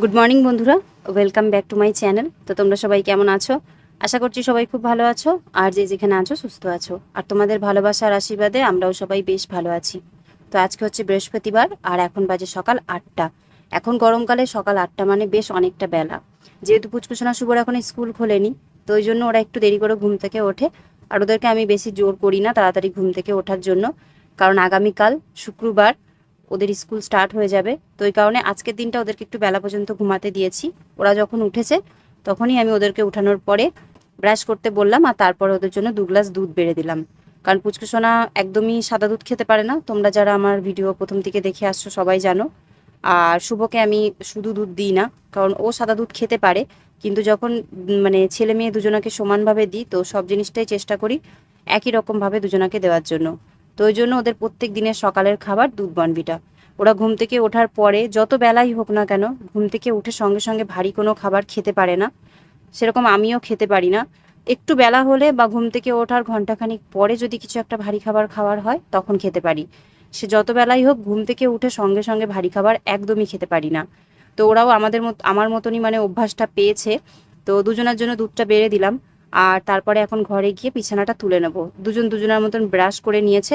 Good morning বন্ধুরা। Welcome back to my channel তো তোমরা সবাই কেমন আছো? আশা করছি সবাই খুব ভালো আছো। আর যে যেখানে আছো, সুস্থ আছো। আর তোমাদের ভালোবাসার আশীর্বাদে আমরাও সবাই বেশ ভালো আছি। তো আজকে হচ্ছে বৃহস্পতিবার, আর এখন বাজে সকাল আটটা। এখন গরমকালে সকাল আটটা মানে বেশ অনেকটা বেলা। যেহেতু পুচকুসোনা শুভর এখন স্কুল খোলেনি, তো ওই জন্য ওরা একটু দেরি করে ঘুম থেকে ওঠে। আর ওদেরকে আমি বেশি জোর করি না তাড়াতাড়ি ঘুম থেকে ওঠার জন্য। কারণ আগামীকাল, শুক্রবার ওদের স্কুল স্টার্ট হয়ে যাবে। তো ওই কারণে আজকের দিনটা ওদেরকে একটু বেলা পর্যন্ত ঘুমাতে দিয়েছি। ওরা যখন উঠেছে, তখনই আমি ওদেরকে উঠানোর পরে ব্রাশ করতে বললাম আর তারপরে ওদের জন্য দু গ্লাস দুধ বেড়ে দিলাম। কারণ পুচকুসোনা একদমই সাদা দুধ খেতে পারে না। তোমরা যারা আমার ভিডিও প্রথম থেকে দেখে আসছো সবাই জানো। আর শুভকে আমি শুধু দুধ দিই না, কারণ ও সাদা দুধ খেতে পারে। কিন্তু যখন মানে ছেলে মেয়ে দুজনাকে সমানভাবে দিই, তো সব জিনিসটাই চেষ্টা করি একই রকমভাবে দুজনাকে দেওয়ার জন্য। তো ওই জন্য ওদের প্রত্যেক দিনের সকালের খাবার দুধ বনবিটা ওরা ঘুম থেকে ওঠার পরে যত বেলাই হোক না কেন, ঘুম থেকে উঠে সঙ্গে সঙ্গে ভারী কোনো খাবার খেতে পারে না। সেরকম আমিও খেতে পারি না। একটু বেলা হলে বা ঘুম থেকে ওঠার ঘন্টাখানিক পরে যদি কিছু একটা ভারী খাবার খাওয়ার হয়, তখন খেতে পারি। সে যত বেলাই হোক, ঘুম থেকে উঠে সঙ্গে সঙ্গে ভারী খাবার একদমই খেতে পারি না। তো ওরাও আমাদের মতো, আমার মতনই মানে অভ্যাসটা পেয়েছে। তো দুজনের জন্য দুধটা বেড়ে দিলাম। আর তারপরে এখন ঘরে গিয়ে বিছানাটা তুলে নেব। দুজন দুজনের মতন ব্রাশ করে নিয়েছে।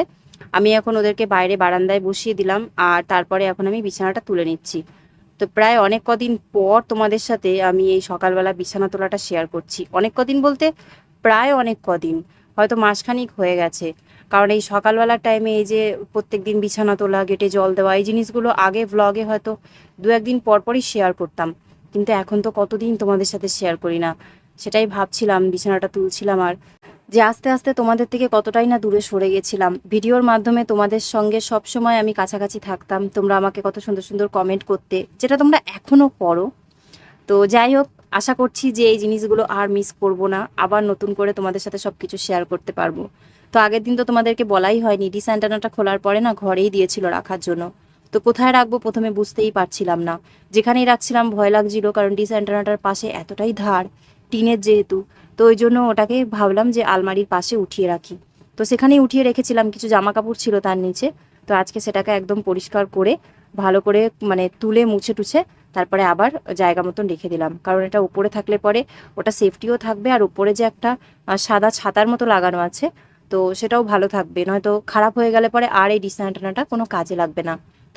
আমি এখন ওদেরকে বাইরে বারান্দায় বসিয়ে দিলাম আর তারপরে এখন আমি বিছানাটা তুলে নিচ্ছি। তো প্রায় অনেক কদিন পর তোমাদের সাথে আমি এই সকালবেলা বিছানা তোলাটা শেয়ার করছি। অনেক কদিন বলতে প্রায় অনেক কদিন। হয়তো মাসখানিক হয়ে গেছে। কারণ এই সকালবেলার টাইমে এই যে প্রত্যেক দিন বিছানা তোলা গেটে জল দেওয়া, এই জিনিসগুলো আগে ভ্লগে হয়তো দু একদিন পর পরই শেয়ার করতাম। কিন্তু এখন তো কতদিন তোমাদের সাথে শেয়ার করি না। সেটাই ভাবছিলাম, বিছানাটা তুলছিলাম আর যে আস্তে আস্তে তোমাদের থেকে কতটাই না দূরে সরে গেছিলাম। ভিডিওর মাধ্যমে তোমাদের সঙ্গে সব সময় আমি কাছাকাছি থাকতাম। তোমরা আমাকে কত সুন্দর সুন্দর কমেন্ট করতে, যেটা তোমরা এখনও করো। তো যাই হোক, আশা করছি যে এই জিনিসগুলো আর মিস করব না। আবার নতুন করে তোমাদের সাথে সব কিছু শেয়ার করতে পারব। তো আগের দিন তো তোমাদেরকে বলাই হয়নি, ডিস অ্যান্টানাটা খোলার পরে না ঘরেই দিয়েছিল রাখার জন্য। তো কোথায় রাখব প্রথমে বুঝতেই পারছিলাম না। যেখানেই রাখছিলাম ভয় লাগছিল, কারণ ডিসঅ্যান্টানাটার পাশে এতটাই ধার। টিনের যেহেতু, তো ওই জন্য ওটাকে ভাবলাম যে আলমারির পাশে উঠিয়ে রাখি। তো সেখানেই উঠিয়ে রেখেছিলাম, কিছু জামা কাপড় ছিল তার নিচে। তো আজকে সেটাকে একদম পরিষ্কার করে, ভালো করে মানে তুলে মুছে টুছে, তারপরে আবার জায়গা মতন রেখে দিলাম। কারণ এটা উপরে থাকলে পরে ওটা সেফটিও থাকবে, আর উপরে যে একটা সাদা ছাতার মতো লাগানো আছে, তো সেটাও ভালো থাকবে। নয়তো খারাপ হয়ে গেলে পরে আর এই ডিসঅ্যান্টেনাটা কোনো কাজে লাগবে না।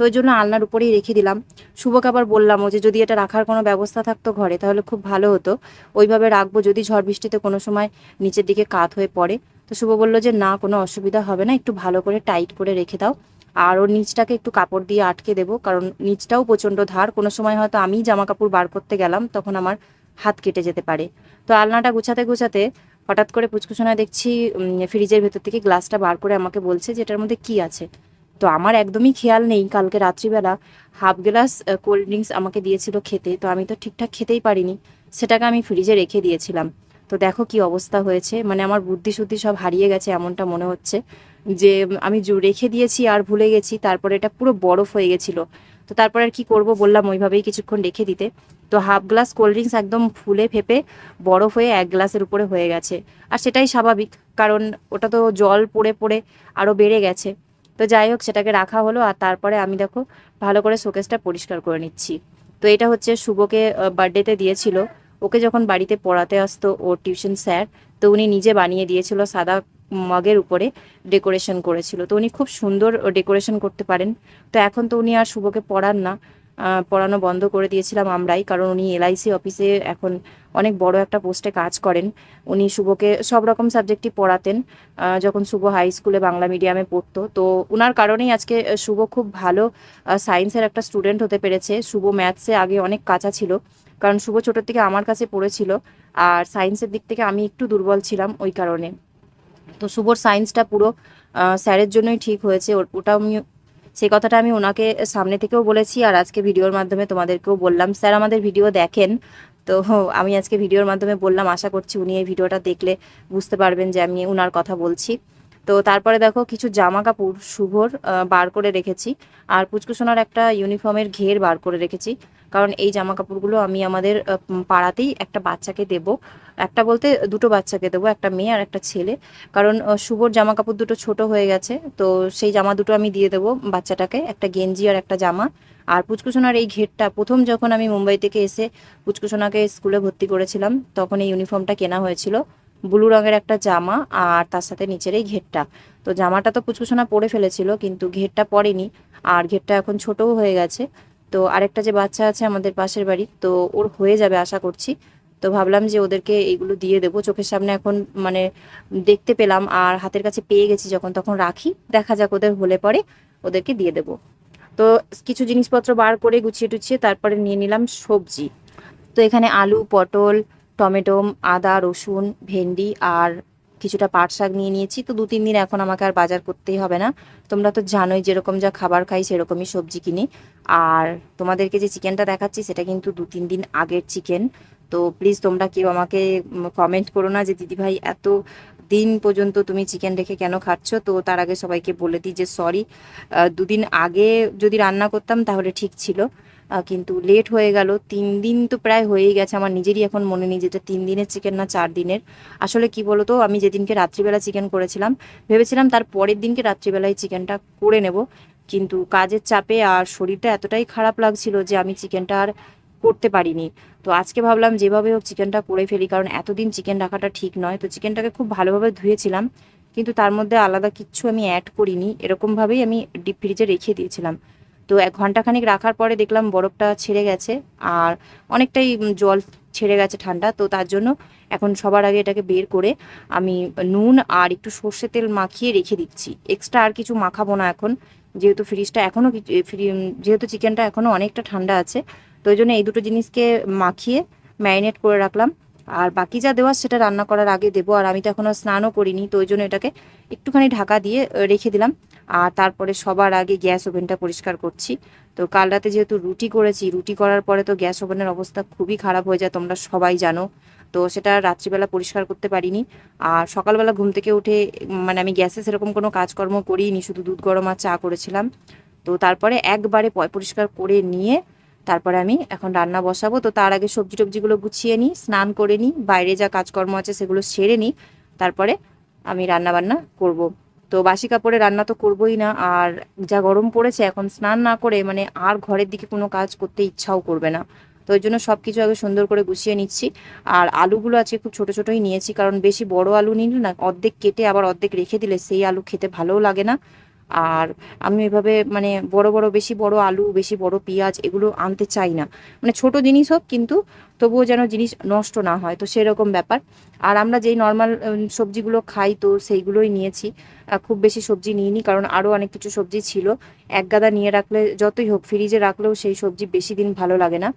ওই জন্য আলনার উপরেই রেখে দিলাম। শুভকে আবার বললামও যে যদি এটা রাখার কোনো ব্যবস্থা থাকতো ঘরে তাহলে খুব ভালো হতো। ওইভাবে রাখব যদি ঝড় বৃষ্টিতে কোনো সময় নিচের দিকে কাত হয়ে পড়ে। তো শুভ বলল যে না, কোনো অসুবিধা হবে না, একটু ভালো করে টাইট করে রেখে দাও। আর ওর নিচটাকে একটু কাপড় দিয়ে আটকে দেবো, কারণ নিচটাও প্রচণ্ড ধার। কোনো সময় হয়তো আমি জামা কাপড় বার করতে গেলাম, তখন আমার হাত কেটে যেতে পারে। তো আলনাটা গুছাতে গুছাতে হঠাৎ করে পুচকুচোনা দেখছি ফ্রিজের ভেতর থেকে গ্লাসটা বার করে আমাকে বলছে যে এটার মধ্যে কি আছে। তো আমার একদমই খেয়াল নেই। কালকে রাত্রিবেলা হাফ গ্লাস কোল্ড ড্রিঙ্কস আমাকে দিয়েছিল খেতে। তো আমি তো ঠিকঠাক খেতেই পারিনি। সেটাকে আমি ফ্রিজে রেখে দিয়েছিলাম। তো দেখো কি অবস্থা হয়েছে। মানে আমার বুদ্ধি শুদ্ধি সব হারিয়ে গেছে এমনটা মনে হচ্ছে যে, আমি রেখে দিয়েছি আর ভুলে গেছি। তারপরে এটা পুরো বরফ হয়ে গেছিল। তো তারপরে আর কি করব বললাম ওইভাবেই কিছুক্ষণ রেখে দিতে। তো হাফ গ্লাস কোল্ড ড্রিঙ্কস একদম ফুলে ফেপে বরফ হয়ে এক গ্লাসের উপরে হয়ে গেছে। আর সেটাই স্বাভাবিক। কারণ ওটা তো জল পড়ে পড়ে আরও বেড়ে গেছে। তো যাই হোক, সেটাকে রাখা হলো আর তারপরে আমি দেখো ভালো করে শোকেসটা পরিষ্কার করে নিচ্ছি। তো এটা হচ্ছে শুভকে বার্থডেতে দিয়েছিল। ওকে যখন বাড়িতে পড়াতে আসতো ওর টিউশন স্যার, তো উনি নিজে বানিয়ে দিয়েছিল, সাদা মগের উপরে ডেকোরেশন করেছিল। তো উনি খুব সুন্দর ডেকোরেশন করতে পারেন। তো এখন তো উনি আর শুভকে পড়ান না। পড়ানো বন্ধ করে দিয়েছিলাম আমরাই, কারণ উনি এলআইসি অফিসে এখন অনেক বড় একটা পোস্টে কাজ করেন। উনি শুভকে সব রকম সাবজেক্টই পড়াতেন যখন শুভ হাই স্কুলে বাংলা মিডিয়ামে পড়তো। তো ওনার কারণেই আজকে শুভ খুব ভালো সায়েন্সের একটা স্টুডেন্ট হতে পেরেছে। শুভ ম্যাথসে আগে অনেক কাঁচা ছিল, কারণ শুভ ছোটোর থেকে আমার কাছে পড়েছিল, আর সায়েন্সের দিক থেকে আমি একটু দুর্বল ছিলাম ওই কারণে। তো শুভর সায়েন্সটা পুরো স্যারের জন্যই ঠিক হয়েছে ওটা আমি সেই কথাটা আমি ওনাকে সামনে থেকেও বলেছি আর আজকে ভিডিওর মাধ্যমে তোমাদেরকেও বললাম। স্যার আমাদের ভিডিও দেখেন, তো আমি আজকে ভিডিওর মাধ্যমে বললাম, আশা করছি উনি এই ভিডিওটা দেখলে বুঝতে পারবেন যে আমি উনার কথা বলছি। তো তারপরে দেখো, কিছু জামা কাপড় শুভর বার করে রেখেছি আর পুচকুসোনার একটা ইউনিফর্মের ঘের বার করে রেখেছি। কারণ এই জামা কাপড়গুলো আমি আমাদের পাড়াতেই একটা বাচ্চাকে দেব। একটা বলতে দুটো বাচ্চাকে দেবো, একটা মেয়ে আর একটা ছেলে। কারণ শুভর জামা কাপড় দুটো ছোট হয়ে গেছে, তো সেই জামা দুটো আমি দিয়ে দেবো বাচ্চাটাকে, একটা গেঞ্জি আর একটা জামা। আর পুচকুসোনার এই ঘেরটা, প্রথম যখন আমি মুম্বাই থেকে এসে পুচকুসোনাকে স্কুলে ভর্তি করেছিলাম, তখন এই ইউনিফর্মটা কেনা হয়েছিল, ব্লু রঙের একটা জামা আর তার সাথে নিচের এই ঘেরটা। তো জামাটা তো পুচকুসোনা পরে ফেলেছিল, কিন্তু ঘেরটা পরেনি, আর ঘেরটা এখন ছোটও হয়ে গেছে। তো আরেকটা যে বাচ্চা আছে আমাদের পাশের বাড়ি, তো ওর হয়ে যাবে আশা করছি। তো ভাবলাম যে ওদেরকে এইগুলো দিয়ে দেবো। চোখের সামনে এখন মানে দেখতে পেলাম আর হাতের কাছে পেয়ে গেছি যখন তখন রাখি। দেখা যাক ওদের হলে পরে ওদেরকে দিয়ে দেবো। তো কিছু জিনিসপত্র বার করে গুছিয়ে টুছিয়ে তারপরে নিয়ে নিলাম সবজি। তো এখানে আলু, পটল, টমেটো, আদা, রসুন, ভেন্ডি আর কিছুটা পাট শাক নিয়ে নিয়েছি। তো দু তিন দিন এখন আমাকে আর বাজার করতেই হবে না। তোমরা তো জানোই যেরকম যা খাবার খাই সেরকমই সবজি কিনি। আর তোমাদেরকে যে চিকেনটা দেখাচ্ছি সেটা কিন্তু দু তিন দিন আগের চিকেন। তো প্লিজ তোমরা কেউ আমাকে কমেন্ট করো না যে, দিদিভাই, এত দিন পর্যন্ত তুমি চিকেন রেখে কেন খাচ্ছ? তো তার আগে সবাইকে বলে দিই যে সরি দুদিন আগে যদি রান্না করতাম তাহলে ঠিক ছিল। কিন্তু লেট হয়ে গেল। তিন দিন তো প্রায় হয়েই গেছে। আমার নিজেরই এখন মনে নেই যেটা তিন দিনের চিকেন না চার দিনের। আসলে কি বলতো, আমি যেদিনকে রাত্রিবেলা চিকেন করেছিলাম, ভেবেছিলাম তার পরের দিনকে রাত্রিবেলায় চিকেনটা করে নেব। কিন্তু কাজের চাপে আর শরীরটা এতটাই খারাপ লাগছিল যে, আমি চিকেনটা আর করতে পারিনি। তো আজকে ভাবলাম যেভাবে হোক চিকেনটা করে ফেলি, কারণ এতদিন চিকেন রাখাটা ঠিক নয়। তো চিকেনটাকে খুব ভালোভাবে ধুয়েছিলাম, কিন্তু তার মধ্যে আলাদা কিচ্ছু আমি অ্যাড করিনি। এরকমভাবেই আমি ডিপ ফ্রিজে রেখে দিয়েছিলাম। তো এক ঘন্টাখানিক রাখার পরে দেখলাম বরফটা ছেড়ে গেছে, আর অনেকটাই জল ছেড়ে গেছে ঠান্ডা। তো তার জন্য এখন সবার আগে এটাকে বের করে আমি নুন আর একটু সর্ষে তেল মাখিয়ে রেখে দিচ্ছি। এক্সট্রা আর কিছু মাখাবো না এখন। যেহেতু ফ্রিজটা এখনও ফ্রি যেহেতু চিকেনটা এখনও অনেকটা ঠান্ডা আছে, তো ওই জন্য এই দুটো জিনিসকে মাখিয়ে ম্যারিনেট করে রাখলাম। আর বাকি যা দেওয়া সেটা রান্না করার আগে দেবো, আর আমি তো এখনও স্নানও করিনি, তো ওই জন্য এটাকে একটুখানি ঢাকা দিয়ে রেখে দিলাম। আর তারপরে সবার আগে গ্যাস ওভেনটা পরিষ্কার করছি। তো কাল রাতে যেহেতু রুটি করেছি, রুটি করার পরে তো গ্যাস ওভেনের অবস্থা খুবই খারাপ হয়ে যায়, তোমরা সবাই জানো। তো সেটা রাত্রিবেলা পরিষ্কার করতে পারিনি। আর সকালবেলা ঘুম থেকে উঠে মানে আমি গ্যাসে সেরকম কোনো কাজকর্ম করিনি, শুধু দুধ, গরম আর চা করেছিলাম। তো তারপরে একবারে পরিষ্কার করে নিয়ে তারপরে আমি এখন রান্না বসাবো। তো তার আগে সবজি টবজিগুলো গুছিয়ে নিই, স্নান করে নিই, বাইরে যা কাজকর্ম আছে সেগুলো সেরে নিই, তারপরে আমি রান্না বান্না করব। তো বাসি কাপড়ে রান্না তো করবোই না, আর যা গরম পড়েছে, এখন স্নান না করে মানে আর ঘরের দিকে কোনো কাজ করতে ইচ্ছাও করবে না। তো ওই জন্য সব কিছু আগে সুন্দর করে গুছিয়ে নিচ্ছি। আর আলুগুলো আজকে খুব ছোট ছোটই নিয়েছি, কারণ বেশি বড় আলু নিলে না অর্ধেক কেটে আবার অর্ধেক রেখে দিলে সেই আলু খেতে ভালোও লাগে না। আর আমি এভাবে মানে বড় বড়, বেশি বড় আলু, বেশি বড় পেঁয়াজ এগুলো আনতে চাই না। মানে ছোট জিনিস হোক কিন্তু তবুও যেন জিনিস নষ্ট না হয়, তো সেরকম ব্যাপার। আর আমরা যেই নর্মাল সবজিগুলো খাই তো সেইগুলোই নিয়েছি। খুব বেশি সবজি নিইনি, কারণ আরও অনেক কিছু সবজি ছিল। এক গাদা নিয়ে রাখলে যতই হোক, ফ্রিজে রাখলেও সেই সবজি বেশি দিন ভালো লাগে না।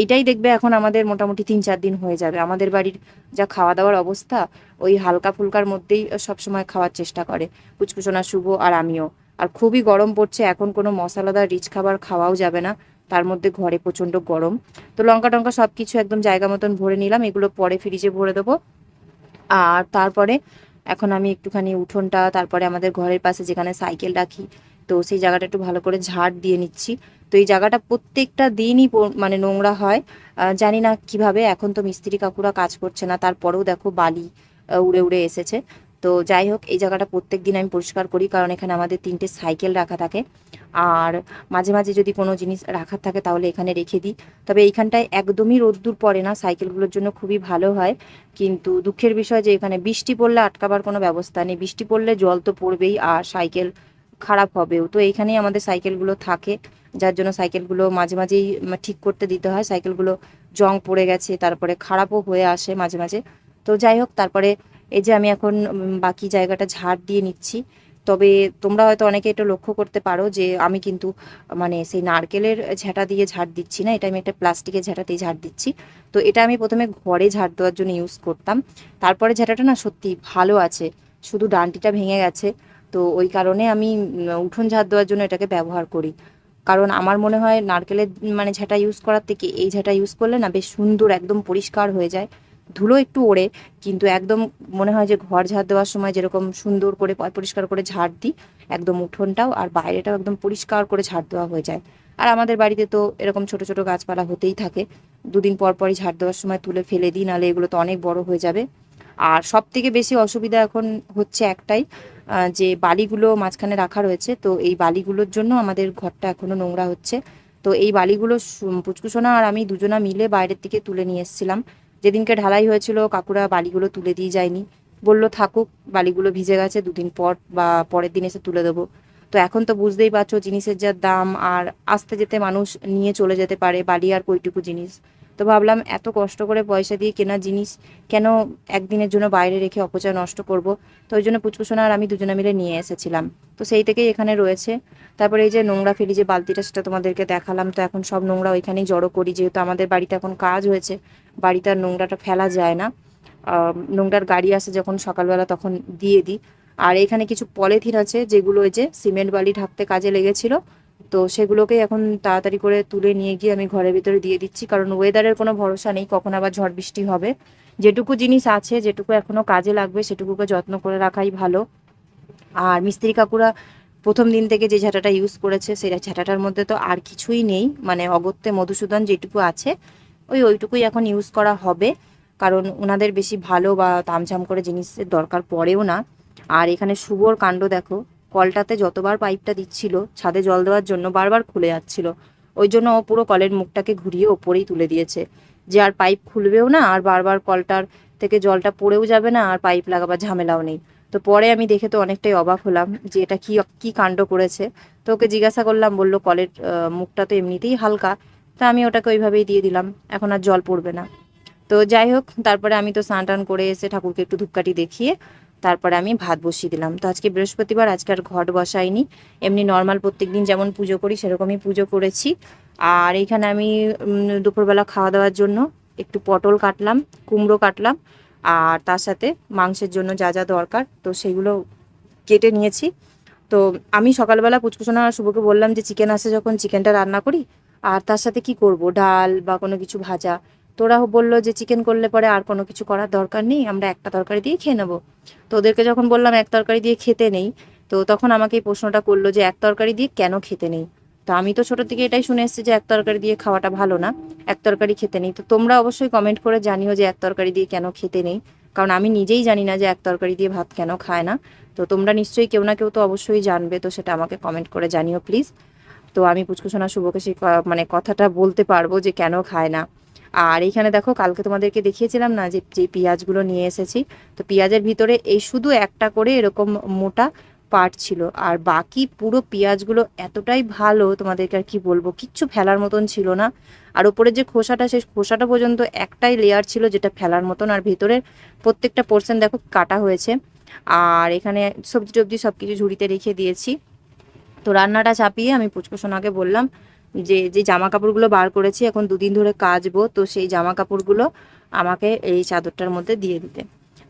এইটাই দেখবে এখন আমাদের মোটামুটি তিন চার দিন হয়ে যাবে। আমাদের বাড়ির যা খাওয়া দাওয়ার অবস্থা, ওই হালকা ফুলকার মধ্যেই সবসময় খাওয়ার চেষ্টা করে। কুচকুচনা শুভ আর আমিও। আর খুবই গরম পড়ছে, এখন কোনো মশলাদার রিচ খাবার খাওয়াও যাবে না। তার মধ্যে ঘরে প্রচণ্ড গরম। তো লঙ্কা টঙ্কা সব কিছু একদম জায়গা মতন ভরে নিলাম, এগুলো পরে ফ্রিজে ভরে দেবো। আর তারপরে, এখন আমি একটুখানি উঠোনটা, তারপরে আমাদের ঘরের পাশে যেখানে সাইকেল রাখি তো সেই জায়গাটা একটু ভালো করে ঝাড় দিয়ে নিচ্ছি। তো এই জায়গাটা প্রত্যেকটা দিনই মানে নোংরা হয়। জানি না কীভাবে, এখন তো মিস্ত্রি কাকুরা কাজ করছে না, তারপরেও দেখো বালি উড়ে উড়ে এসেছে। তো যাই হোক, এই জায়গাটা প্রত্যেক দিন আমি পরিষ্কার করি, কারণ এখানে আমাদের তিনটে সাইকেল রাখা থাকে। আর মাঝে মাঝে যদি কোনো জিনিস রাখার থাকে, তাহলে এখানে রেখে দিই। তবে এইখানটায় একদমই রোদ্দুর পড়ে না, সাইকেলগুলোর জন্য খুবই ভালো হয়। কিন্তু দুঃখের বিষয় যে এখানে বৃষ্টি পড়লে আটকাবার কোনো ব্যবস্থা নেই। বৃষ্টি পড়লে জল তো পড়বেই, আর সাইকেল খারাপ হবেও তো এইখানেই আমাদের সাইকেলগুলো থাকে, যার জন্য সাইকেলগুলো মাঝে মাঝেই ঠিক করতে দিতে হয়। সাইকেলগুলো জং পড়ে গেছে, তারপরে খারাপও হয়ে আসে মাঝে মাঝে। তো যাই হোক, তারপরে এই যে আমি এখন বাকি জায়গাটা ঝাড় দিয়ে নিচ্ছি। তবে তোমরা হয়তো অনেকে এটা লক্ষ্য করতে পারো যে আমি কিন্তু মানে সেই নারকেলের ঝাঁটা দিয়ে ঝাড় দিচ্ছি না, এটা আমি একটা প্লাস্টিকের ঝাঁটাতেই ঝাড় দিচ্ছি। তো এটা আমি প্রথমে ঘরে ঝাড় দেওয়ার জন্য ইউজ করতাম। তারপরে ঝাঁটাটা না সত্যি ভালো আছে, শুধু ডান্টিটা ভেঙে গেছে। তো ওই কারণে আমি উঠোন ঝাড় দেওয়ার জন্য এটাকে ব্যবহার করি। কারণ আমার মনে হয় নারকেলের মানে ঝাঁটা ইউজ করার থেকে এই ঝাঁটা ইউজ করলে না বেশ সুন্দর, একদম পরিষ্কার হয়ে যায়। ধুলো একটু ওড়ে, কিন্তু একদম মনে হয় যে ঘর ঝাড় দেওয়ার সময় যেরকম সুন্দর করে পরিষ্কার করে ঝাড় দিই, একদম উঠোনটাও আর বাইরেটাও একদম পরিষ্কার করে ঝাড় দেওয়া হয়ে যায়। আর আমাদের বাড়িতে তো এরকম ছোট ছোট গাছপালা হতেই থাকে। দুদিন পর পরই ঝাড় দেওয়ার সময় তুলে ফেলে দিই, নাহলে এগুলো তো অনেক বড় হয়ে যাবে। আর সব থেকে বেশি অসুবিধা এখন হচ্ছে একটাই যে বালিগুলো মাঝখানে রাখা রয়েছে, তো এই বালিগুলোর জন্য আমাদের ঘরটা এখনও নোংরা হচ্ছে। তো এই বালিগুলো পুচকুসোনা আর আমি দুজনা মিলে বাইরের থেকে তুলে নিয়ে এসেছিলাম। যেদিনকে ঢালাই হয়েছিল, কাকুরা বালিগুলো তুলে দিয়ে যায়নি। বলল, থাকুক, বালিগুলো ভিজে গেছে, দুদিন পর বা পরের দিন এসে তুলে দেবো। তো এখন তো বুঝতেই পারছ, জিনিসের যা দাম আর আসতে যেতে মানুষ নিয়ে চলে যেতে পারে বালি আর কইটুকু জিনিস। তো ভাবলাম এত কষ্ট করে পয়সা দিয়ে কেনা জিনিস কেন একদিনের জন্য বাইরে রেখে অপচয় নষ্ট করব? তো ওই জন্য পুচকুসোনা আর আমি দুজনে মিলে নিয়ে এসেছিলাম। তো সেই থেকেই এখানে রয়েছে। তারপরে এই যে নোংরা ফেলি যে বালতিটা সেটা তোমাদেরকে দেখালাম, তো এখন সব নোংরা ওইখানেই জড়ো করি। যেহেতু আমাদের বাড়িতে এখন কাজ হয়েছে, বাড়িতে আর নোংরাটা ফেলা যায় না। নোংরার গাড়ি আসে যখন সকালবেলা তখন দিয়ে দিই। আর এখানে কিছু পলিথিন আছে যেগুলো ওই যে সিমেন্ট বালি ঢাকতে কাজে লেগেছিল। তো সেগুলোকে এখন তাড়াতাড়ি করে তুলে নিয়ে গিয়ে আমি ঘরের ভিতরে দিয়ে দিচ্ছি। কারণ ওয়েদারের কোনো ভরসা নেই, কখন আবার ঝড় বৃষ্টি হবে। যেটুকু জিনিস আছে, যেটুকু এখনও কাজে লাগবে, সেটুকুকে যত্ন করে রাখাই ভালো। আর মিস্ত্রি কাকুরা প্রথম দিন থেকে যে ঝাঁটাটা ইউজ করেছে, সেই ঝাঁটাটার মধ্যে তো আর কিছুই নেই। মানে অগত্যে মধুসূদন যেটুকু আছে, ওই ওইটুকুই এখন ইউজ করা হবে। কারণ ওনাদের বেশি ভালো বা তামঝাম করে জিনিসের দরকার পড়েও না। আর এখানে শুভর কাণ্ড দেখো কলটাতে যতবার পাইপটা দিচ্ছিল, ছাদে জল দেওয়ার জন্য বারবার খুলে যাচ্ছিল। ওই জন্য ও পুরো কলের মুখটাকে ঘুরিয়ে ওপরেই তুলে দিয়েছে। যে আর পাইপ খুলবেও না, আর বারবার কলটার থেকে জলটা পড়েও যাবে না, আর পাইপ লাগাবার ঝামেলাও নেই। তো পরে আমি দেখে তো অনেকটাই অবাক হলাম যে এটা কি কি কাণ্ড করেছে। তো ওকে জিজ্ঞাসা করলাম, বলল, কলের মুখটা তো এমনিতেই হালকা। তা আমি ওটাকে ওইভাবেই দিয়ে দিলাম, এখন আর জল পড়বে না। তো যাই হোক, তারপরে আমি তো স্নান টান করে এসে ঠাকুরকে একটু ধূপকাঠি দেখিয়ে তারপরে আমি ভাত বসিয়ে দিলাম। তো আজকে বৃহস্পতিবার, আজকে আর ঘট বসাইনি। এমনি নর্মাল প্রত্যেক দিন যেমন পুজো করি, সেরকমই পুজো করেছি। আর এইখানে আমি দুপুরবেলা খাওয়া দাওয়ার জন্য একটু পটল কাটলাম, কুমড়ো কাটলাম। আর তার সাথে মাংসের জন্য যা যা দরকার, তো সেগুলো কেটে নিয়েছি। তো আমি সকালবেলা পুচকুসোনা আর শুভকে বললাম যে, চিকেন আসে যখন, চিকেনটা রান্না করি। আর তার সাথে কি করব? ডাল বা কোনো কিছু ভাজা। তোরা বলল যে চিকেন করলে পরে আর কোনো কিছু করার দরকার নেই, আমরা একটা তরকারি দিয়ে খেয়ে নেব। তো ওদেরকে যখন বললাম এক তরকারি দিয়ে খেতে নেই, তো তখন আমাকে এই প্রশ্নটা করল যে এক তরকারি দিয়ে কেন খেতে নেই? তো আমি তো ছোট থেকে এটাই শুনে এসেছি যে এক তরকারি দিয়ে খাওয়াটা ভালো না, এক তরকারি খেতে নেই। তো তোমরা অবশ্যই কমেন্ট করে জানিও যে এক তরকারি দিয়ে কেন খেতে নেই, কারণ আমি নিজেই জানি না যে এক তরকারি দিয়ে ভাত কেন খায় না। তো তোমরা নিশ্চয়ই কেউ না কেউ তো অবশ্যই জানবে, তো সেটা আমাকে কমেন্ট করে জানিও প্লিজ তো আমি পুচকুসোনা শুভকে সেই মানে কথাটা বলতে পারব যে কেন খায় না। আর এইখানে দেখো, কালকে তোমাদেরকে দেখিয়েছিলাম না যে যে পেঁয়াজগুলো নিয়ে এসেছি। তো পেঁয়াজের ভিতরে এই শুধু একটা করে এরকম মোটা পার্ট ছিল। আর বাকি পুরো পেঁয়াজগুলো এতটাই ভালো, তোমাদেরকে আর কি বলব, কিচ্ছু ফেলার মতন ছিল না। আর উপরে যে খোসাটা, সেই খোসাটা পর্যন্ত একটাই লেয়ার ছিল যেটা ফেলার মতন। আর ভেতরের প্রত্যেকটা পোর্শন দেখো কাটা হয়েছে। আর এখানে সবজি টবজি সব কিছু ঝুড়িতে রেখে দিয়েছি। তো রান্নাটা চাপিয়ে আমি পুচকুসোনাকে বললাম যে যে জামা কাপড়গুলো বার করেছি, এখন দুদিন ধরে কাচবো, তো সেই জামা কাপড়গুলো আমাকে এই চাদরটার মধ্যে দিয়ে দিতে।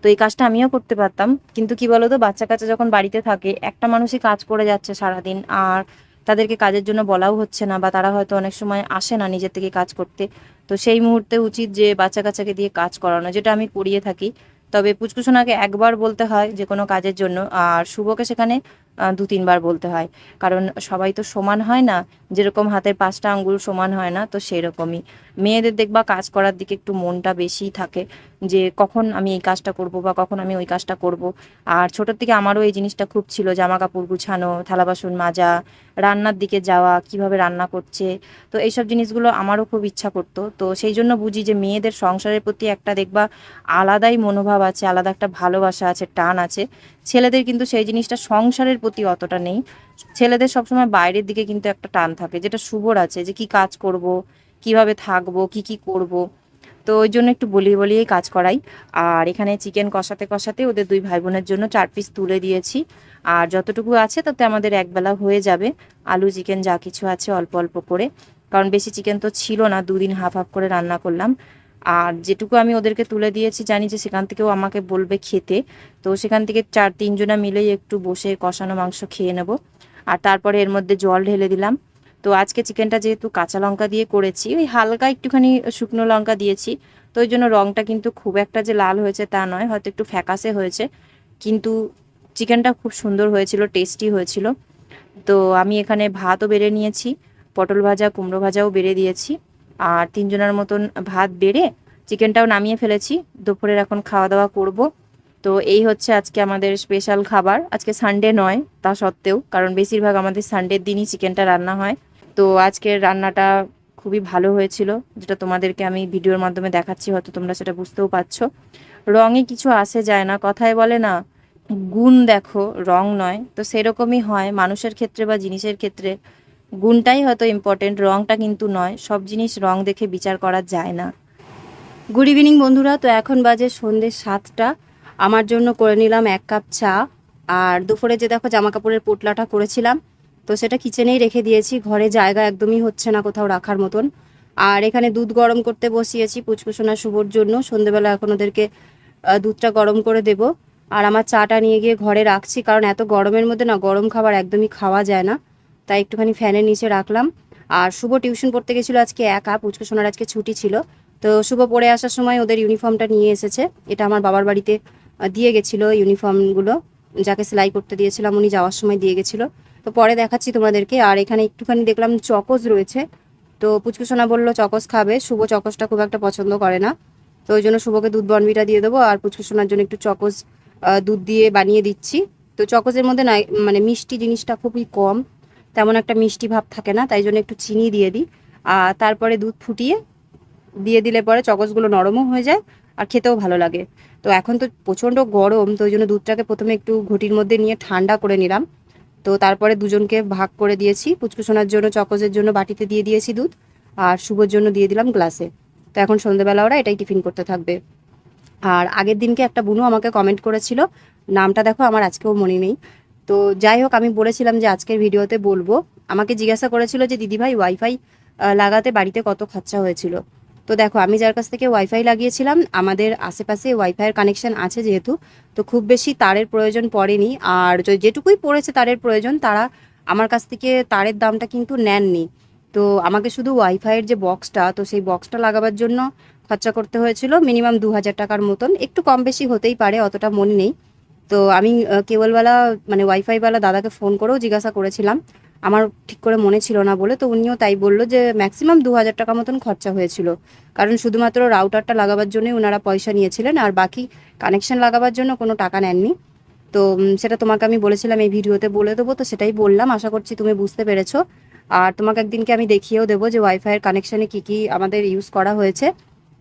তো এই কাজটা আমিও করতে পারতাম। কিন্তু কি বলতো, বাচ্চা কাচ্চা যখন বাড়িতে থাকে, একটা মানুষই কাজ করে যাচ্ছে সারাদিন, আর তাদেরকে কাজের জন্য বলাও হচ্ছে না, বা তারা হয়তো অনেক সময় আসে না নিজের থেকে কাজ করতে। তো সেই মুহূর্তে উচিত যে, বাচ্চা কাচ্চাকে দিয়ে কাজ করানো, যেটা আমি করিয়ে থাকি। তবে পুচকুসোনাকে একবার বলতে হয় যে, কোনো কাজের জন্য, আর শুভকে সেখানে দু তিনবার বলতে হয়। কারণ সবাই তো সমান হয় না, যেরকম হাতের পাঁচটা আঙ্গুল সমান হয় না, তো সেরকমই। মেয়েদের দেখবা কাজ করার দিকে একটু মনটা বেশিই থাকে, যে কখন আমি এই কাজটা করব বা কখন আমি ওই কাজটা করব। আর ছোটোর থেকে আমারও এই জিনিসটা খুব ছিল জামা কাপড় গুছানো, থালা বাসন মাজা, রান্নার দিকে যাওয়া, কীভাবে রান্না করছে। তো এইসব জিনিসগুলো আমারও খুব ইচ্ছা করতো। তো সেই জন্য বুঝি যে মেয়েদের সংসারের প্রতি একটা দেখবা আলাদাই মনোভাব আছে, আলাদা একটা ভালোবাসা আছে, টান আছে। ছেলেদের কিন্তু সেই জিনিসটা সংসারের প্রতি অতটা নেই। ছেলেদের সবসময় বাইরের দিকে কিন্তু একটা টান থাকে, যেটা শুভর আছে, যে কি কাজ করব, কীভাবে থাকব, কি কি করব। তো ওই জন্য একটু বলিয়ে বলিয়েই কাজ করাই। আর এখানে চিকেন কষাতে কষাতে ওদের দুই ভাই বোনের জন্য চার পিস তুলে দিয়েছি। আর যতটুকু আছে তাতে আমাদের একবেলা হয়ে যাবে। আলু, চিকেন যা কিছু আছে অল্প অল্প করে। কারণ বেশি চিকেন তো ছিল না, দুদিন হাফ হাফ করে রান্না করলাম। আর যেটুকু আমি ওদেরকে তুলে দিয়েছি, জানি যে সেখান থেকেও আমাকে বলবে খেতে। তো সেখান থেকে চার তিনজনা মিলেই একটু বসে কষানো মাংস খেয়ে নেব। আর তারপরে এর মধ্যে জল ঢেলে দিলাম। তো আজকে চিকেনটা যেহেতু কাঁচা লঙ্কা দিয়ে করেছি, ওই হালকা একটুখানি শুকনো লঙ্কা দিয়েছি। তো ওই জন্য রঙটা কিন্তু খুব একটা যে লাল হয়েছে তা নয়, হয়তো একটু ফ্যাকাসে হয়েছে। কিন্তু চিকেনটা খুব সুন্দর হয়েছিল, টেস্টি হয়েছিল। তো আমি এখানে ভাতও বেড়ে নিয়েছি, পটল ভাজা, কুমড়ো ভাজাও বেড়ে দিয়েছি। আর তিনজনের মতন ভাত বেড়ে চিকেনটাও নামিয়ে ফেলেছি। দুপুরের এখন খাওয়া দাওয়া করব। তো এই হচ্ছে আজকে আমাদের স্পেশাল খাবার। আজকে সানডে নয়, তা সত্ত্বেও, কারণ বেশিরভাগ আমাদের সানডের দিনই চিকেনটা রান্না হয়। তো আজকের রান্নাটা খুবই ভালো হয়েছিল, যেটা তোমাদেরকে আমি ভিডিওর মাধ্যমে দেখাচ্ছি, হয়তো তোমরা সেটা বুঝতেও পারছ। রঙে কিছু আসে যায় না, কথায় বলে না, গুণ দেখো, রং নয়। তো সেরকমই হয় মানুষের ক্ষেত্রে বা জিনিসের ক্ষেত্রে। গুণটাই হয়তো ইম্পর্টেন্ট রংটা কিন্তু নয়, সব জিনিস রং দেখে বিচার করা যায় না। গুড ইভিনিং বন্ধুরা, তো এখন বাজে সন্ধ্যে সাতটা। আমার জন্য করে নিলাম এক কাপ চা। আর দুপুরে যে দেখো জামা কাপড়ের পোটলাটা করেছিলাম, তো সেটা কিচেনেই রেখে দিয়েছি। ঘরে জায়গা একদমই হচ্ছে না কোথাও রাখার মতন। আর এখানে দুধ গরম করতে বসিয়েছি পুচপুসোনা শুভর জন্য। সন্ধেবেলা এখন ওদেরকে দুধটা গরম করে দেব। আর আমার চাটা নিয়ে গিয়ে ঘরে রাখছি, কারণ এত গরমের মধ্যে না, গরম খাবার একদমই খাওয়া যায় না। তাই একটুখানি ফ্যানের নিচে রাখলাম। আর শুভ টিউশন পড়তে গেছিল আজকে একা পুচকুসোনার আজকে ছুটি ছিল। তো শুভ পড়ে আসার সময় ওদের ইউনিফর্মটা নিয়ে এসেছে। এটা আমার বাবার বাড়িতে দিয়ে গেছিল ইউনিফর্মগুলো যাকে সেলাই করতে দিয়েছিলাম, উনি যাওয়ার সময় দিয়ে গেছিল। তো পরে দেখাচ্ছি তোমাদেরকে। আর এখানে একটুখানি দেখলাম চকোস রয়েছে। তো পুচকুসোনা বলল, চকোস খাবে। শুভ চকোসটা খুব একটা পছন্দ করে না। তো ওই জন্য শুভকে দুধ বনবিটা দিয়ে দেবো। আর পুচকুসোনার জন্য একটু চকোস দুধ দিয়ে বানিয়ে দিচ্ছি। তো চকোসের মধ্যে না মানে মিষ্টি জিনিসটা খুবই কম। তেমন একটা মিষ্টি ভাব থাকে না, তাই জন্য একটু চিনি দিয়ে দিই। আর তারপরে দুধ ফুটিয়ে দিয়ে দিলে পরে চকসগুলো নরমও হয়ে যায় আর খেতেও ভালো লাগে। তো এখন তো প্রচণ্ড গরম, তো ওই জন্য দুধটাকে প্রথমে একটু ঘটির মধ্যে নিয়ে ঠান্ডা করে নিলাম। তো তারপরে দুজনকে ভাগ করে দিয়েছি পুচকুসোনার জন্য, চকসের জন্য বাটিতে দিয়ে দিয়েছি দুধ আর শুভর জন্য দিয়ে দিলাম গ্লাসে। তো এখন সন্ধ্যেবেলা ওরা এটাই টিফিন করতে থাকবে। আর আগের দিনকে একটা বুনু আমাকে কমেন্ট করেছিল, নামটা দেখো, আমার আজকেও মনে নেই। তো যাই হোক, আমি বলেছিলাম যে আজকের ভিডিওতে বলব। আমাকে জিজ্ঞাসা করেছিল যে দিদিভাই ওয়াইফাই লাগাতে বাড়িতে কত খরচা হয়েছিল? তো দেখো, আমি যার কাছ থেকে ওয়াইফাই লাগিয়েছিলাম, আমাদের আশেপাশে ওয়াইফাইয়ের কানেকশন আছে যেহেতু, তো খুব বেশি তারের প্রয়োজন পড়েনি। আর যেটুকুই পড়েছে তারের প্রয়োজন, তারা আমার কাছ থেকে তারের দামটা কিন্তু নেননি। তো আমাকে শুধু ওয়াইফাইয়ের যে বক্সটা তো সেই বক্সটা লাগাবার জন্য খরচা করতে হয়েছিল মিনিমাম দু হাজার টাকার মতন। একটু কম বেশি হতেই পারে, অতটা মনে নেই। তো আমি আহ, কেবলওয়ালা মানে ওয়াইফাইওয়ালা দাদাকে ফোন করেও জিজ্ঞাসা করেছিলাম। আমার ঠিক করে মনে ছিল না বলে তো উনিও তাই বলল যে ম্যাক্সিমাম দু হাজার টাকা মতন খরচা হয়েছিল। কারণ শুধুমাত্র রাউটারটা লাগাবার জন্যই ওনারা পয়সা নিয়েছিলেন আর বাকি কানেকশন লাগাবার জন্য কোনো টাকা নেননি। তো সেটা তোমাকে আমি বলেছিলাম এই ভিডিওতে বলে দেবো তো সেটাই বললাম। আশা করছি তুমি বুঝতে পেরেছ। আর তোমাকে একদিনকে আমি দেখিয়েও দেবো যে ওয়াইফাইয়ের কানেকশানে কী কী আমাদের ইউজ করা হয়েছে।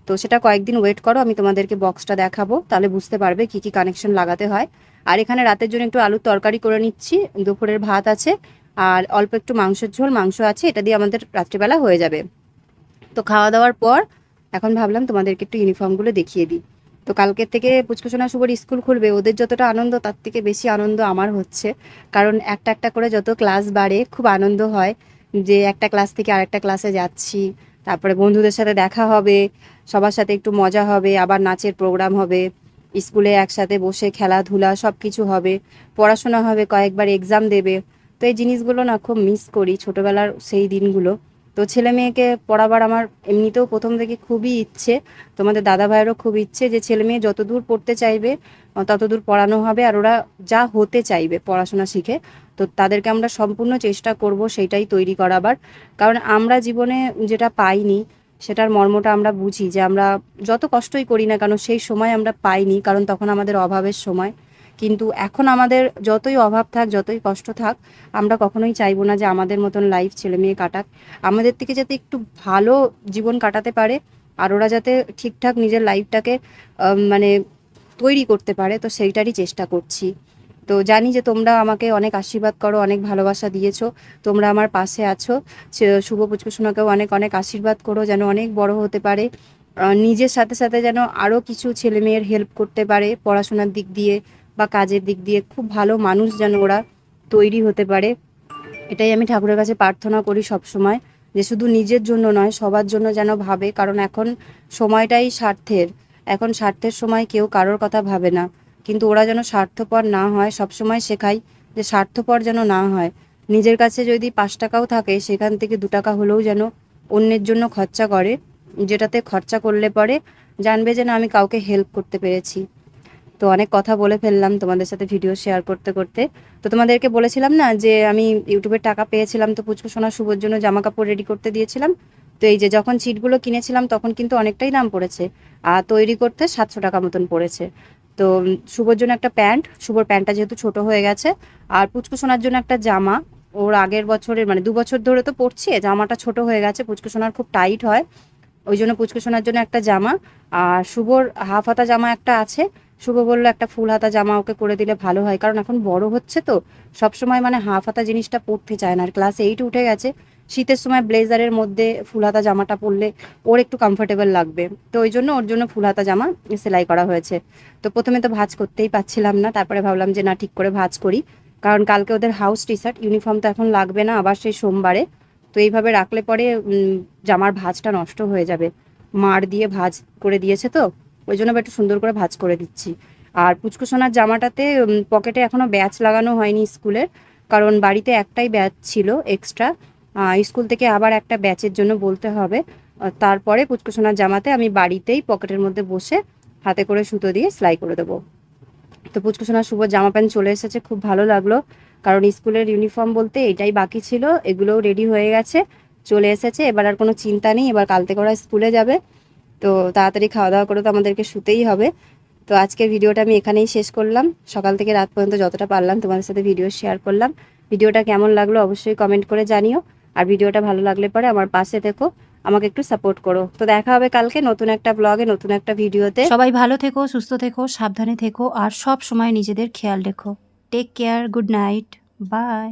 তো সেটা কয়েকদিন ওয়েট করো, আমি তোমাদেরকে বক্সটা দেখাবো, তাহলে বুঝতে পারবে কি কি কানেকশন লাগাতে হয়। আর এখানে রাতের জন্য একটু আলুর তরকারি করে নিচ্ছি, দুপুরের ভাত আছে, আর অল্প একটু মাংসের ঝোল, মাংস আছে, এটা দিয়ে আমাদের রাত্রিবেলা হয়ে যাবে। তো খাওয়া দাওয়ার পর, এখন ভাবলাম তোমাদেরকে একটু ইউনিফর্মগুলো দেখিয়ে দিই। তো কালকের থেকে পুচকুচনা শুভর স্কুল খুলবে, ওদের যতটা আনন্দ, তার থেকে বেশি আনন্দ আমার হচ্ছে। কারণ একটা একটা করে যত ক্লাস বাড়ে, খুব আনন্দ হয় যে একটা ক্লাস থেকে আরেকটা ক্লাসে যাচ্ছি, তারপরে বন্ধুদের সাথে দেখা হবে সবার সাথে একটু মজা হবে আবার নাচের প্রোগ্রাম হবে স্কুলে একসাথে বসে খেলাধুলা সব কিছু হবে পড়াশোনা হবে কয়েকবার এক্সাম দেবে। তো এই জিনিসগুলো না খুব মিস করি ছোটোবেলার সেই দিনগুলো। তো ছেলে মেয়েকে পড়াবার আমার এমনিতেও প্রথম থেকে খুবই ইচ্ছে তোমাদের দাদা ভাইয়েরও খুব ইচ্ছে যে ছেলে মেয়ে যত দূর পড়তে চাইবে আহ, তত দূর পড়ানো হবে আর ওরা যা হতে চাইবে পড়াশোনা শিখে তো তাদেরকে আমরা সম্পূর্ণ চেষ্টা করব সেইটাই তৈরি করাবার। কারণ আমরা জীবনে যেটা পাইনি সেটার মর্মটা আমরা বুঝি যে আমরা যত কষ্টই করি না কেন সেই সময় আমরা পাইনি, কারণ তখন আমাদের অভাবের সময়। কিন্তু এখন আমাদের যতই অভাব থাক, যতই কষ্ট থাক, আমরা কখনোই চাইব না যে আমাদের মতন লাইফ ছেলে মেয়ে কাটাক। আমাদের থেকে যাতে একটু ভালো জীবন কাটাতে পারে, আর ওরা যাতে ঠিকঠাক নিজের লাইফটাকে মানে তৈরি করতে পারে, তো সেইটারই চেষ্টা করছি। তো জানি যে তোমরা আমাকে অনেক আশীর্বাদ করো, অনেক ভালোবাসা দিয়েছ। তোমরা আমার পাশে আছো। শুভ পুচকুসোনাকেও অনেক অনেক আশীর্বাদ করো যেন অনেক বড় হতে পারে। নিজের সাথে সাথে যেন আরও কিছু ছেলে মেয়ের হেল্প করতে পারে পড়াশোনার দিক দিয়ে বা কাজের দিক দিয়ে। খুব ভালো মানুষ যেন ওরা তৈরি হতে পারে। এটাই আমি ঠাকুরের কাছে প্রার্থনা করি সব সময় যে শুধু নিজের জন্য নয়, সবার জন্য যেন ভাবে। কারণ এখন সময়টাই স্বার্থের। এখন স্বার্থের সময় কেউ কারোর কথা ভাবে না। কিন্তু ওরা যেন স্বার্থপর না হয় সব সময় শেখাই যে স্বার্থপর যেন না হয়। নিজের কাছে যদি পাঁচ টাকাও থাকে, সেখান থেকে দু টাকা হলেও যেন অন্যের জন্য খরচা করে, যেটাতে খরচা করলে পরে জানবে যে না, আমি কাউকে হেল্প করতে পেরেছি। তো অনেক কথা বলে ফেললাম তোমাদের সাথে ভিডিও শেয়ার করতে করতে। তো তোমাদেরকে বলেছিলাম না যে, আমি ইউটিউবের টাকা পেয়েছিলাম তো পুচকু সোনা শুভর জন্য জামা কাপড় রেডি করতে দিয়েছিলাম। তো এই যে যখন চিটগুলো কিনেছিলাম, তখন কিন্তু অনেকটাই দাম পড়েছে। আর তৈরি করতে সাতশো টাকা মতন পড়েছে। তো শুভর জন্য একটা প্যান্ট, শুভর প্যান্টটা যেহেতু ছোট হয়ে গেছে, আর পুচকু সোনার জন্য একটা জামা। ওর আগের বছরের মানে দু বছর ধরে তো পড়ছে জামাটা ছোট হয়ে গেছে, পুচকু সোনার খুব টাইট হয়। ওই জন্য পুচকু সোনার জন্য একটা জামা। আর শুভর হাফ হাতা জামা একটা আছে। শুভ বলল, একটা ফুল হাতা জামা ওকে করে দিলে ভালো হয়, কারণ এখন বড় হচ্ছে তো। সবসময় মানে হাফ হাতা জিনিসটা পরতে চায় না, আর ক্লাস এইট উঠে গেছে। শীতের সময় ব্লেজারের মধ্যে ফুল হাতা জামাটা পরলে ওর একটু কমফোর্টেবল লাগবে। তো ওই জন্য ওর জন্য ফুল হাতা জামা সেলাই করা হয়েছে। তো প্রথমে তো ভাঁজ করতেই পাচ্ছিলাম না, তারপরে ভাবলাম যে না, ঠিক করে ভাঁজ করি। কারণ কালকে ওদের হাউস টি শার্ট ইউনিফর্ম তো এখন লাগবে না, আবার সেই সোমবারে। তো এইভাবে রাখলে পরে জামার ভাঁজটা নষ্ট হয়ে যাবে। মার দিয়ে ভাঁজ করে দিয়েছে তো, ওই জন্য একটু সুন্দর করে ভাঁজ করে দিচ্ছি। আর পুচকু সোনার জামাটাতে পকেটে এখনও ব্যাচ লাগানো হয়নি স্কুলের, কারণ বাড়িতে একটাই ব্যাচ ছিল এক্সট্রা স্কুল থেকে আবার একটা ব্যাচের জন্য বলতে হবে। তারপরে পুচকু সোনার জামাতে আমি বাড়িতেই পকেটের মধ্যে বসে হাতে করে সুতো দিয়ে সেলাই করে দেবো। তো পুচকু সোনার শুভ জামা প্যান্ট চলে এসেছে, খুব ভালো লাগল। কারণ স্কুলের ইউনিফর্ম বলতে এটাই বাকি ছিল, এগুলোও রেডি হয়ে গেছে, চলে এসেছে। এবার আর কোনো চিন্তা নেই, এবার কাল থেকে ওরা স্কুলে যাবে। তো তাড়াতাড়ি খাওয়া দাওয়া করে তো আমাদেরকে শুতেই হবে। তো আজকের ভিডিওটা আমি এখানেই শেষ করলাম। সকাল থেকে রাত পর্যন্ত যতটা পারলাম তোমাদের সাথে ভিডিও শেয়ার করলাম। ভিডিওটা কেমন লাগল অবশ্যই কমেন্ট করে জানিও। আর ভিডিওটা ভালো লাগলে পরে আমার পাশে থেকো আমাকে একটু সাপোর্ট করো। তো দেখা হবে কালকে নতুন একটা ব্লগে নতুন একটা ভিডিওতে। সবাই ভালো থেকো, সুস্থ থেকো, সাবধানে থেকো, আর সব সময় নিজেদের খেয়াল রেখো। Take care good night bye